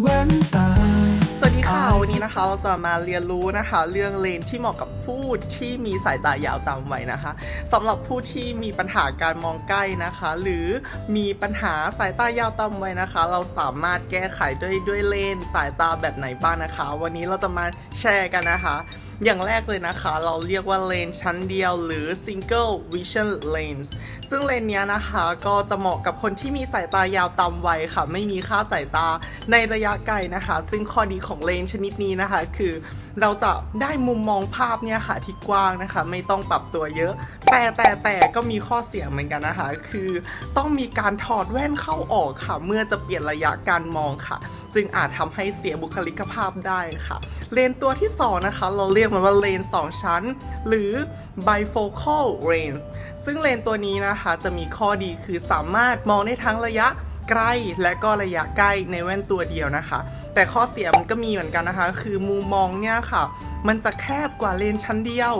แว่นตาสวัสดี ค่ะวันนี้นะคะเราจะมาเรียนรู้นะคะ เรื่องเลนที่เหมาะกับผู้ที่มีสายตายาวตามวัยนะคะสำหรับผู้ที่มีปัญหาการมองใกล้นะคะ หรือมีปัญหาสายตายาวตามวัยนะคะ เราสามารถแก้ไขด้วยด้วยเลนสายตาแบบไหนบ้างนะคะ วันนี้เราจะมาแชร์กันนะคะ อย่างแรกเลยนะคะ เราเรียกว่าเลนชั้นเดียว หรือ single vision lens ซึ่งเลนนี้นะคะก็จะเหมาะกับคนที่มีสายตายาวตามวัยค่ะ ไม่มีค่าสายตาในระยะไกลนะคะ ซึ่งข้อดีของเลนชนิดนี้นะคะ คือเราจะได้มุมมองภาพเนี่ยค่ะที่กว้างนะคะ ไม่ต้องปรับตัวเยอะ แต่แต่แต่ก็มีข้อเสียเหมือนกันนะคะ คือต้องมีการถอดแว่นเข้าออกค่ะ เมื่อจะเปลี่ยนระยะการมองค่ะ จึงอาจทำให้เสียบุคลิกภาพได้ค่ะ เลนตัวที่สองนะคะ เราเรียกมันว่าเลนสองชั้น หรือ bifocal lens ซึ่งเลนตัวนี้นะคะจะมีข้อดีคือสามารถมองได้ทั้งระยะ ใกล้และก็ระยะใกล้ในแว่นตัวเดียวนะคะ แต่ข้อเสียมันก็มีเหมือนกันนะคะ คือมุมมองเนี่ยค่ะ มันจะแคบกว่าเลนชั้นเดียว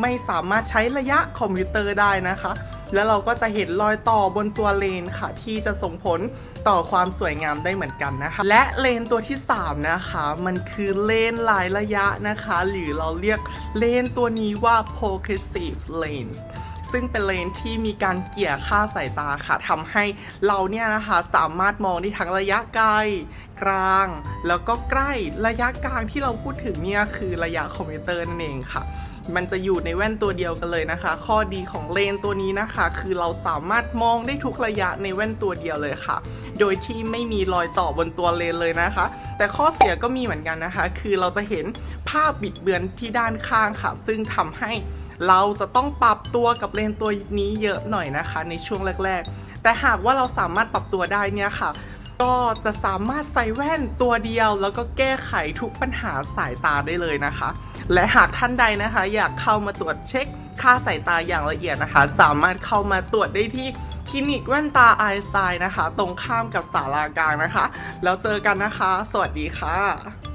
ไม่สามารถใช้ระยะคอมพิวเตอร์ได้นะคะ แล้วเราก็จะเห็นรอยต่อบนตัวเลนค่ะ ที่จะส่งผลต่อความสวยงามได้เหมือนกันนะคะ และเลนตัวที่ 3 นะคะ มันคือเลนหลายระยะนะคะ หรือเราเรียกเลนตัวนี้ว่า progressive lens ซึ่งเป็นเลนที่มีการเกี่ยค่าสายตาค่ะทำให้เราเนี่ยนะคะสามารถมองได้ทั้งระยะไกลกลาง แล้วก็ใกล้ระยะกลางที่เราพูดถึงเนี่ยคือระยะคอมพิวเตอร์นั่นเองค่ะมันจะอยู่ในแว่นตัวเดียวกันเลยนะคะ ข้อดีของเลนตัวนี้นะคะ คือเราสามารถมองได้ทุกระยะในแว่นตัวเดียวเลยค่ะ โดยที่ไม่มีรอยต่อบนตัวเลนเลยนะคะ แต่ข้อเสียก็มีเหมือนกันนะคะ คือเราจะเห็นภาพบิดเบือนที่ด้านข้างค่ะ ซึ่งทำให้ เราจะต้องปรับตัวกับเลนตัวนี้เยอะหน่อยนะคะ ในช่วงแรก ๆ แต่หากว่าเราสามารถปรับตัวได้เนี่ยค่ะ ก็จะสามารถใส่แว่นตัวเดียว แล้วก็แก้ไขทุกปัญหาสายตาได้เลยนะคะ และหากท่านใดนะคะ อยากเข้ามาตรวจเช็คค่าสายตาอย่างละเอียดนะคะ สามารถเข้ามาตรวจได้ที่คลินิกแว่นตาไอสไตน์นะคะ ตรงข้ามกับศาลากลางนะคะ แล้วเจอกันนะคะ สวัสดีค่ะ